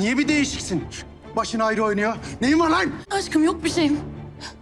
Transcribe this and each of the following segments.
Niye bir değişiksin? Başın ayrı oynuyor. Neyin var lan? Aşkım yok bir şeyim.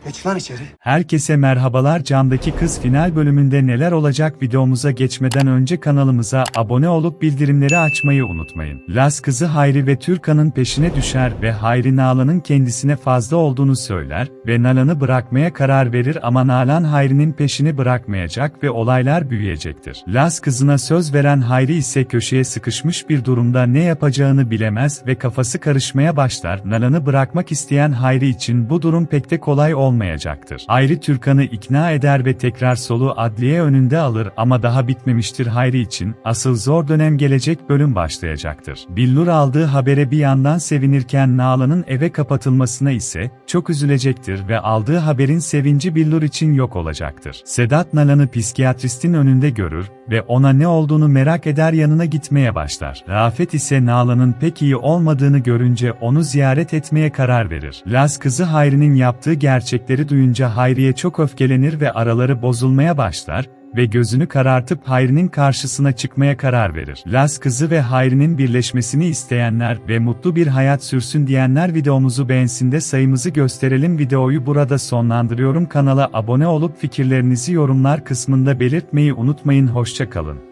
Geç lan içeri. Herkese merhabalar Camdaki Kız final bölümünde neler olacak videomuza geçmeden önce kanalımıza abone olup bildirimleri açmayı unutmayın. Las kızı Hayri ve Türkan'ın peşine düşer ve Hayri Nalan'ın kendisine fazla olduğunu söyler ve Nalan'ı bırakmaya karar verir ama Nalan Hayri'nin peşini bırakmayacak ve olaylar büyüyecektir. Las kızına söz veren Hayri ise köşeye sıkışmış bir durumda ne yapacağını bilemez ve kafası karışmaya başlar. Nalan'ı bırakmak isteyen Hayri için bu durum pek de kolay olmayacaktır. Hayri Türkan'ı ikna eder ve tekrar soluğu adliye önünde alır ama daha bitmemiştir Hayri için, asıl zor dönem gelecek bölüm başlayacaktır. Billur aldığı habere bir yandan sevinirken Nalan'ın eve kapatılmasına ise çok üzülecektir ve aldığı haberin sevinci Billur için yok olacaktır. Sedat Nalan'ı psikiyatristin önünde görür ve ona ne olduğunu merak eder yanına gitmeye başlar. Rafet ise Nalan'ın pek iyi olmadığını görünce onu ziyaret etmeye karar verir. Laz kızı Hayri'nin yaptığı gerçekleri duyunca Hayri'ye çok öfkelenir ve araları bozulmaya başlar ve gözünü karartıp Hayri'nin karşısına çıkmaya karar verir. Laz kızı ve Hayri'nin birleşmesini isteyenler ve mutlu bir hayat sürsün diyenler videomuzu beğensin de sayımızı gösterelim. Videoyu burada sonlandırıyorum. Kanala abone olup fikirlerinizi yorumlar kısmında belirtmeyi unutmayın. Hoşçakalın.